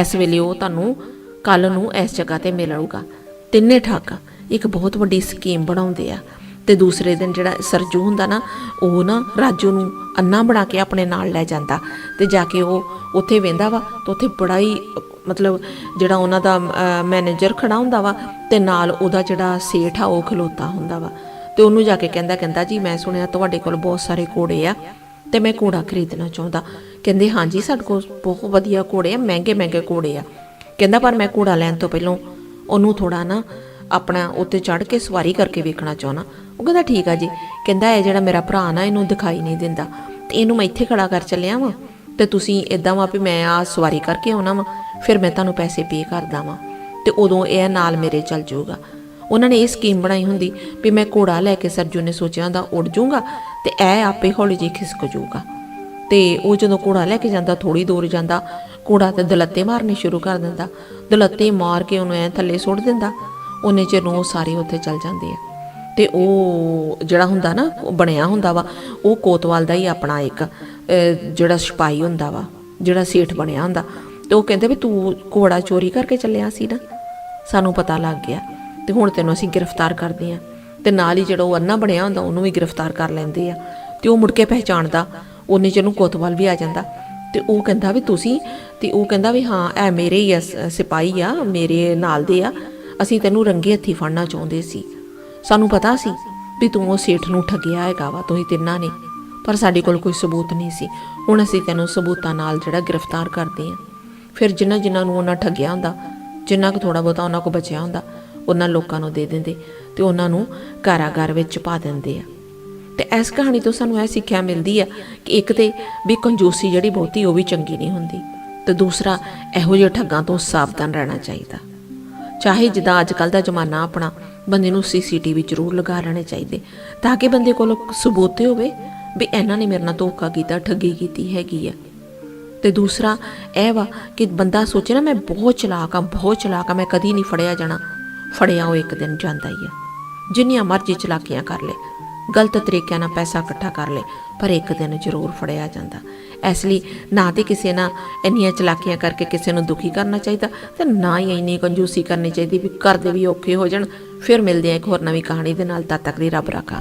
ਇਸ ਵੇਲੇ ਉਹ ਤੁਹਾਨੂੰ ਕੱਲ ਨੂੰ ਇਸ ਜਗ੍ਹਾ ਤੇ ਮਿਲੂਗਾ। ਤਿੰਨੇ ਠਾਕਾ ਇੱਕ ਬਹੁਤ ਵੱਡੀ ਸਕੀਮ ਬਣਾਉਂਦੇ ਆ। ਤੇ ਦੂਸਰੇ ਦਿਨ ਜਿਹੜਾ ਸਰਜੂ ਹੁੰਦਾ ਨਾ, ਉਹ ਨਾ ਰਾਜੂ ਨੂੰ ਅੰਨਾ ਬਣਾ ਕੇ ਆਪਣੇ ਨਾਲ ਲੈ ਜਾਂਦਾ। ਤੇ ਜਾ ਕੇ ਉਹ ਉੱਥੇ ਵੇਂਦਾ ਵਾ, ਤੇ ਉੱਥੇ ਬੜਾ ਹੀ, ਮਤਲਬ ਜਿਹੜਾ ਉਹਨਾਂ ਦਾ ਮੈਨੇਜਰ ਖੜਾ ਹੁੰਦਾ ਵਾ, ਤੇ ਨਾਲ ਉਹਦਾ ਜਿਹੜਾ ਸੇਠ ਆ, ਉਹ ਖਲੋਤਾ ਹੁੰਦਾ ਵਾ। ਤੇ ਉਹਨੂੰ ਜਾ ਕੇ ਕਹਿੰਦਾ ਕਹਿੰਦਾ ਜੀ, ਮੈਂ ਸੁਣਿਆ ਤੁਹਾਡੇ ਕੋਲ ਬਹੁਤ ਸਾਰੇ ਘੋੜੇ ਆ ਤੇ ਮੈਂ ਘੋੜਾ ਖਰੀਦਣਾ ਚਾਹੁੰਦਾ। ਕਹਿੰਦੇ, ਹਾਂਜੀ, ਸਾਡੇ ਕੋਲ ਬਹੁਤ ਵਧੀਆ ਘੋੜੇ ਆ, ਮਹਿੰਗੇ ਮਹਿੰਗੇ ਘੋੜੇ ਆ। ਕਹਿੰਦਾ, ਪਰ ਮੈਂ ਘੋੜਾ ਲੈਣ ਤੋਂ ਪਹਿਲਾਂ ਉਹਨੂੰ ਥੋੜਾ ਨਾ ਆਪਣਾ ਉੱਤੇ ਚੜ ਕੇ ਸਵਾਰੀ ਕਰਕੇ ਵੇਖਣਾ ਚਾਹੁੰਦਾ। ਉਹ ਕਹਿੰਦਾ, ਠੀਕ ਆ ਜੀ। ਕਹਿੰਦਾ, ਇਹ ਜਿਹੜਾ ਮੇਰਾ ਭਰਾ ਨਾ, ਇਹਨੂੰ ਦਿਖਾਈ ਨਹੀਂ ਦਿੰਦਾ। ਤੇ ਇਹਨੂੰ ਮੈਂ ਇੱਥੇ ਖੜਾ ਕਰ ਚੱਲਿਆ ਵਾਂ ਤੇ ਤੁਸੀਂ ਇਦਾਂ ਵਾ ਵੀ ਮੈਂ ਆ ਸਵਾਰੀ ਕਰਕੇ ਆਉਣਾ ਵਾਂ, ਫਿਰ ਮੈਂ ਤੁਹਾਨੂੰ ਪੈਸੇ ਪੇ ਕਰਦਾ ਵਾਂ। ਤੇ ਉਦੋਂ ਇਹ ਨਾਲ ਮੇਰੇ ਚੱਲ ਜਾਊਗਾ। ਉਹਨਾਂ ਨੇ ਇਹ ਸਕੀਮ ਬਣਾਈ ਹੁੰਦੀ ਵੀ ਮੈਂ ਘੋੜਾ ਲੈ ਕੇ ਸਰਜੂ ਨੇ ਸੋਚਿਆ ਹੁੰਦਾ ਉੱਡ ਜਾਊਗਾ ਤੇ ਇਹ ਆਪੇ ਹੌਲੀ ਜਿਹੀ ਖਿਸਕ ਜਾਊਗਾ। ਤੇ ਉਹ ਜਦੋਂ ਘੋੜਾ ਲੈ ਕੇ ਜਾਂਦਾ ਥੋੜੀ ਦੂਰ ਜਾਂਦਾ, ਘੋੜਾ ਤੇ ਦਲੱਤੇ ਮਾਰਨੇ ਸ਼ੁਰੂ ਕਰ ਦਿੰਦਾ। ਦਲੱਤੇ ਮਾਰ ਕੇ ਉਹਨੂੰ ਐ ਥੱਲੇ ਸੁੱਟ ਦਿੰਦਾ। ਉਹਨੇ ਚਿਰ ਨੂੰ ਉਹ ਸਾਰੇ ਉੱਥੇ ਚੱਲ ਜਾਂਦੇ ਆ। ਤੇ ਉਹ ਜਿਹੜਾ ਹੁੰਦਾ ਨਾ, ਉਹ ਬਣਿਆ ਹੁੰਦਾ ਵਾ, ਉਹ ਕੋਤਵਾਲ ਦਾ ਹੀ ਆਪਣਾ ਇੱਕ ਜਿਹੜਾ ਸਿਪਾਹੀ ਹੁੰਦਾ ਵਾ, ਜਿਹੜਾ ਸੇਠ ਬਣਿਆ ਹੁੰਦਾ। ਤੇ ਉਹ ਕਹਿੰਦੇ ਵੀ ਤੂੰ ਘੋੜਾ ਚੋਰੀ ਕਰਕੇ ਚੱਲਿਆ ਸੀ ਨਾ, ਸਾਨੂੰ ਪਤਾ ਲੱਗ ਗਿਆ। ਤੇ ਹੁਣ ਤੈਨੂੰ ਅਸੀਂ ਗ੍ਰਿਫਤਾਰ ਕਰਦੇ ਆ ਤੇ ਨਾਲ ਹੀ ਜਿਹੜਾ ਉਹ ਅੰਨਾ ਬਣਿਆ ਹੁੰਦਾ ਉਹਨੂੰ ਵੀ ਗ੍ਰਿਫਤਾਰ ਕਰ ਲੈਂਦੇ ਆ। ਤੇ ਉਹ ਮੁੜ ਕੇ ਪਹਿਚਾਣਦਾ ਉਹਨੇ ਜਿਹਨੂੰ ਕੋਤਵਾਲ ਵੀ ਆ ਜਾਂਦਾ। ਤੇ ਉਹ ਕਹਿੰਦਾ ਵੀ ਤੁਸੀਂ ਤੇ ਉਹ ਕਹਿੰਦਾ ਵੀ ਹਾਂ ਇਹ ਮੇਰੇ ਹੀ ਆ, ਸ- ਸਿਪਾਹੀ ਆ ਮੇਰੇ ਨਾਲ ਦੇ ਆ। ਅਸੀਂ ਤੈਨੂੰ ਰੰਗੇ ਹੱਥੀ ਫੜਨਾ ਚਾਹੁੰਦੇ ਸੀ। ਸਾਨੂੰ ਪਤਾ ਸੀ ਵੀ ਤੂੰ ਉਹ ਸੇਠ ਨੂੰ ਠੱਗਿਆ ਹੈਗਾ ਵਾ ਤੁਸੀਂ ਤਿੰਨਾਂ ਨੇ। ਪਰ ਸਾਡੇ ਕੋਲ ਕੋਈ ਸਬੂਤ ਨਹੀਂ ਸੀ। ਹੁਣ ਅਸੀਂ ਤੈਨੂੰ ਸਬੂਤਾਂ ਨਾਲ ਜਿਹੜਾ ਗ੍ਰਿਫਤਾਰ ਕਰਦੇ ਆ ਫਿਰ ਜਿਨ੍ਹਾਂ ਜਿਨ੍ਹਾਂ ਨੂੰ ਉਹਨਾਂ ਠੱਗਿਆ ਹੁੰਦਾ ਜਿੰਨਾ ਕੁ ਥੋੜਾ ਬਹੁਤਾ ਉਹਨਾਂ ਕੋ ਬਚਿਆ ਹੁੰਦਾ ਉਹਨਾਂ ਲੋਕਾਂ ਨੂੰ ਦੇ ਦਿੰਦੇ ਤੇ ਉਹਨਾਂ ਨੂੰ ਕਾਰਾਗਾਰ ਵਿੱਚ ਪਾ ਦਿੰਦੇ ਆ। ਤੇ ਇਸ ਕਹਾਣੀ ਤੋਂ ਸਾਨੂੰ ਇਹ ਸਿੱਖਿਆ ਮਿਲਦੀ ਆ ਕਿ ਇੱਕ ਤੇ ਵੀ ਕੰਜੂਸੀ ਜਿਹੜੀ ਬਹੁਤੀ ਉਹ ਵੀ ਚੰਗੀ ਨਹੀਂ ਹੁੰਦੀ ਤੇ ਦੂਸਰਾ ਇਹੋ ਜਿਹੇ ਠੱਗਾਂ ਤੋਂ ਸਾਵਧਾਨ ਰਹਿਣਾ ਚਾਹੀਦਾ। ਚਾਹੇ ਜਿੱਦਾਂ ਅੱਜ ਕੱਲ ਦਾ ਜ਼ਮਾਨਾ ਆਪਣਾ ਬੰਦੇ ਨੂੰ ਸੀਸੀਟੀਵੀ ਜ਼ਰੂਰ ਲਗਾ ਲੈਣੇ ਚਾਹੀਦੇ ਤਾਂ ਕਿ ਬੰਦੇ ਕੋਲ ਸਬੂਤ ਹੋਵੇ ਵੀ ਇਹਨਾਂ ਨੇ ਮੇਰੇ ਨਾਲ ਧੋਖਾ ਕੀਤਾ, ਠੱਗੀ ਕੀਤੀ ਹੈਗੀ ਆ। ਤੇ ਦੂਸਰਾ ਇਹ ਵਾ ਕਿ ਬੰਦਾ ਸੋਚੇ ਨਾ, ਮੈਂ ਬਹੁਤ ਚਲਾਕ ਆ, ਬਹੁਤ ਚਲਾਕ ਆ, ਮੈਂ ਕਦੀ ਨਹੀਂ ਫੜਿਆ ਜਾਣਾ। ਫੜਿਆ ਉਹ ਇੱਕ ਦਿਨ ਜਾਂਦਾ ਹੀ ਆ। ਜਿੰਨੀਆਂ ਮਰਜ਼ੀ ਚਲਾਕੀਆਂ ਕਰ ਲੈ, ਗਲਤ ਤਰੀਕਿਆਂ ਨਾਲ ਪੈਸਾ ਇਕੱਠਾ ਕਰ ਲੈ, ਪਰ ਇੱਕ ਦਿਨ ਜ਼ਰੂਰ ਫੜਿਆ ਜਾਂਦਾ। ਇਸ ਲਈ ਨਾ ਤੇ ਕਿਸੇ ਨਾਲ ਇੰਨੀਆਂ ਚਲਾਕੀਆਂ ਕਰਕੇ ਕਿਸੇ ਨੂੰ ਦੁਖੀ ਕਰਨਾ ਚਾਹੀਦਾ ਤੇ ਨਾ ਹੀ ਇੰਨੀ ਕੰਜੂਸੀ ਕਰਨੀ ਚਾਹੀਦੀ ਵੀ ਘਰ ਦੇ ਵੀ ਔਖੇ ਹੋ ਜਾਣ, ਫਿਰ ਮਿਲਦੇ ਆ ਇੱਕ ਹੋਰ ਨਵੀਂ ਕਹਾਣੀ ਦੇ ਨਾਲ, ਤਦ ਤੱਕ ਦੀ ਰੱਬ ਰਾਖਾ।